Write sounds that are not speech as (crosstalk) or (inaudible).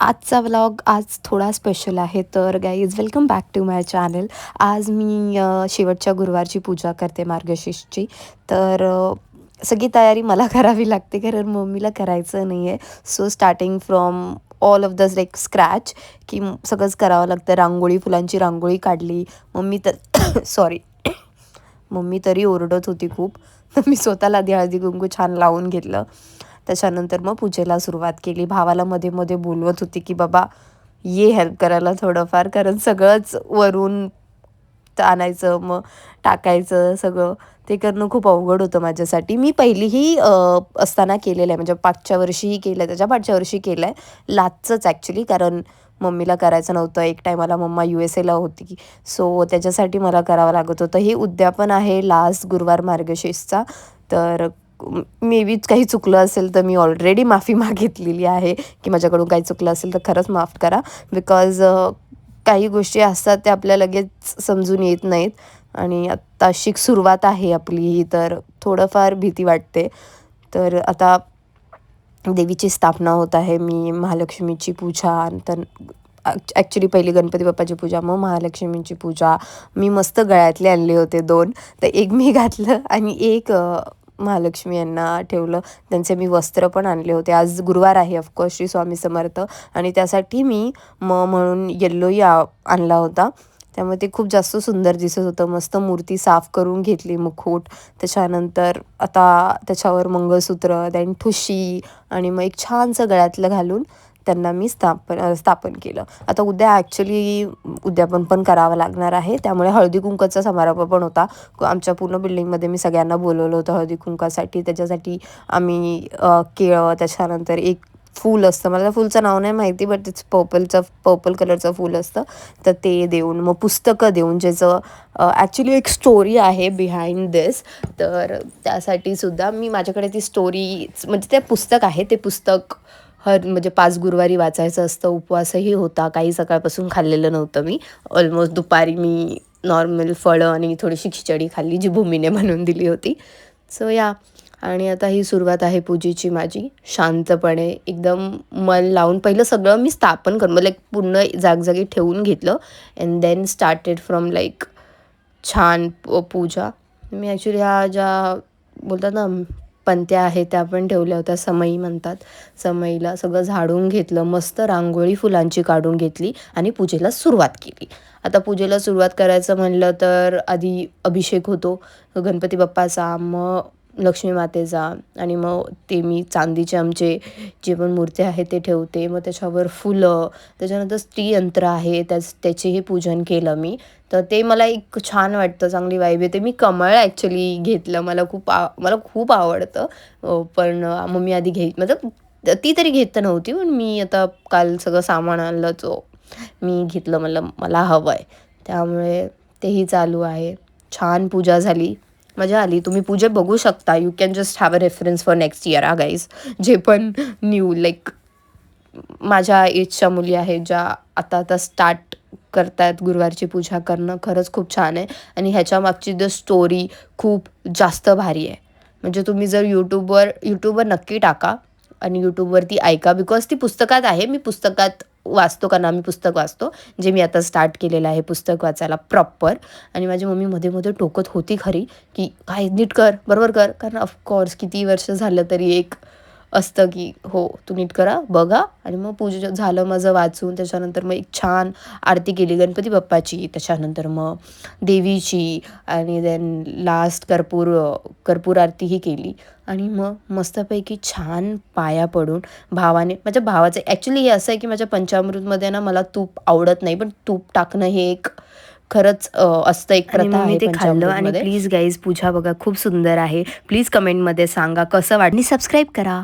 आजचा व्लॉग आज थोडा स्पेशल आहे. तर guys welcome back to my channel आज मी शेवटच्या गुरुवारची पूजा करते मार्गशीर्षची. तर सगळी तयारी मला (laughs) करावी लागते कारण मम्मीला करायचं नाही आहे so starting from all of the like scratch की सगळंच करावं लागतं. रांगोळी फुलांची रांगोळी काढली. मम्मी तर (coughs) सॉरी (coughs) मम्मी तरी ओरडत होती खूप. तर मी स्वतःला आधी हळदी कुंकू छान लावून घेतलं. त्याच्यानंतर मग पूजेला सुरुवात केली. भावाला मध्ये मध्ये बोलवत होती की बाबा ये हेल्प करायला थोडंफार कारण सगळंच वरून त- आणायचं मग टाकायचं सगळं ते करणं खूप अवघड होतं माझ्यासाठी. मी पहिलीही असताना केलेलं आहे. म्हणजे पाचच्या वर्षीही केलं आहे त्याच्या पाचच्या वर्षी केलं आहे लाचचंच ॲक्च्युली कारण मम्मीला करायचं नव्हतं. एक टायमाला मम्मा यू एस एला होती. सो त्याच्यासाठी मला करावं लागत होतं. हे उद्यापन आहे लास्ट गुरुवार मार्गशीर्षचा. तर मे बी काही चुकलं असेल तर मी ऑलरेडी माफी (laughs) मागितलेली आहे. की माझ्याकडून काही चुकलं असेल तर खरंच माफ करा. बिकॉज काही गोष्टी असतात त्या आपल्या लगेच समजून येत नाहीत. आणि आत्ता शिक सुरुवात आहे आपली. ही तर थोडंफार भीती वाटते. तर आता देवीची स्थापना होत आहे. मी महालक्ष्मीची पूजा तर ॲक्च्युली पहिली गणपती बाप्पाची पूजा मग महालक्ष्मीची पूजा. मी मस्त गळ्यातले आणले होते दोन. तर एक मी (laughs) घातलं आणि एक महालक्ष्मी यांना ठेवलं. त्यांचे मी वस्त्र पण आणले होते. आज गुरुवार आहे ऑफकोर्स श्री स्वामी समर्थ. आणि त्यासाठी मी म म्हणून येल्लोही आणला होता. त्यामुळे ते खूप जास्त सुंदर दिसत होतं. मस्त मूर्ती साफ करून घेतली मुखवट त्याच्यानंतर आता त्याच्यावर मंगळसूत्र देन ठुशी आणि मग एक छानसं गळ्यातलं घालून त्यांना मी स्थापन स्थापन केलं. आता उद्या ॲक्च्युली उद्यापन पण करावं लागणार आहे. त्यामुळे हळदी कुंकाचा समारंभ पण होता. आमच्या पूर्ण बिल्डिंगमध्ये मी सगळ्यांना बोलवलं होतं हळदी कुंकासाठी त्याच्यासाठी आम्ही केळं त्याच्यानंतर एक फूल असतं. मला त्या फूलचं नाव नाही माहिती बट इट्स पर्पलचं पर्पल कलरचं फूल असतं. तर ते देऊन मग पुस्तकं देऊन ज्याचं ॲक्च्युली एक स्टोरी आहे बिहाइंड दिस तर त्यासाठी सुद्धा मी माझ्याकडे ती स्टोरी म्हणजे ते पुस्तक आहे ते पुस्तक हर म्हणजे पाच गुरुवारी वाचायचं असतं. उपवासही होता. काही सकाळपासून खाल्लेलं नव्हतं मी. ऑलमोस्ट दुपारी मी नॉर्मल फळं आणि थोडीशी खिचडी खाल्ली जी भूमीने बनवून दिली होती. सो या. आणि आता ही सुरुवात आहे पूजेची माझी. शांतपणे एकदम मन लावून पहिलं सगळं मी स्थापन करून लाईक पूर्ण जागजागी ठेवून घेतलं. And then started from like छान प- पूजा. मी ॲक्च्युली ह्या ज्या बोलतात ना पंत्या आहेत त्या पण ठेवल्या होत्या. समई म्हणतात. समईला सगळं झाडून घेतलं मस्त रांगोळी फुलांची काढून घेतली आणि पूजेला सुरुवात केली. आता पूजेला सुरुवात करायचं म्हणलं तर आधी अभिषेक होतो गणपती बाप्पाचा. मग लक्ष्मी मातेचा आणि मग ते मी चांदीचे आमचे जे पण मूर्ती आहे ते ठेवते. मग त्याच्यावर फुलं त्याच्यानंतर स्त्रीयंत्र आहे त्याच त्याचेही पूजन केलं मी. तर ते मला एक छान वाटतं चांगली वाईब येते. मी कमळ ॲक्च्युली घेतलं मला खूप आ मला खूप आवडतं. पण मग मी आधी घे मतलब ती तरी घेत नव्हती पण मी आता काल सगळं सामान आणलं जो मी घेतलं मला मला हवं आहे त्यामुळे तेही चालू आहे. छान पूजा झाली. मजा आली तुम्ही पूजा बघू शकता. You can just have a reference for next year uh guys जे पण न्यू लाईक माझ्या एजच्या मुली आहेत ज्या आता आता स्टार्ट करतायत गुरुवारची पूजा करणं खरंच खूप छान आहे. आणि ह्याच्या मागची द स्टोरी खूप जास्त भारी आहे. म्हणजे तुम्ही जर यूट्यूबवर यूट्यूबवर नक्की टाका आणि यूट्यूबवरती ऐका. बिकॉज ती पुस्तकात आहे. मी पुस्तकात वाचतो कारण आम्ही पुस्तक वाचतो. जे मी आता स्टार्ट केलेलं आहे पुस्तक वाचायला प्रॉपर आणि माझी मम्मी मध्ये मध्ये टोकत होती खरी की काय नीट कर बरोबर कर. कारण ऑफकोर्स किती वर्ष झालं तरी एक असतं की हो तू नीट करा बघा. आणि मग पूजा झालं माझं वाचून त्याच्यानंतर मग एक छान आरती केली गणपती बाप्पाची. त्याच्यानंतर मग देवीची आणि देन लास्ट कर्पूर कर्पूर आरतीही केली. आणि मग मस्तपैकी छान पाया पडून भावाने माझ्या भावाचं ॲक्च्युली हे असं आहे की माझ्या पंचामृतमध्ये ना मला तूप आवडत नाही पण तूप टाकणं हे एक खरंच असतं एक प्रथा आहे ते खाल्लं आणि प्लीज गाईज पूजा बघा खूप सुंदर आहे. प्लीज कमेंटमध्ये सांगा कसं वाटणी सबस्क्राईब करा.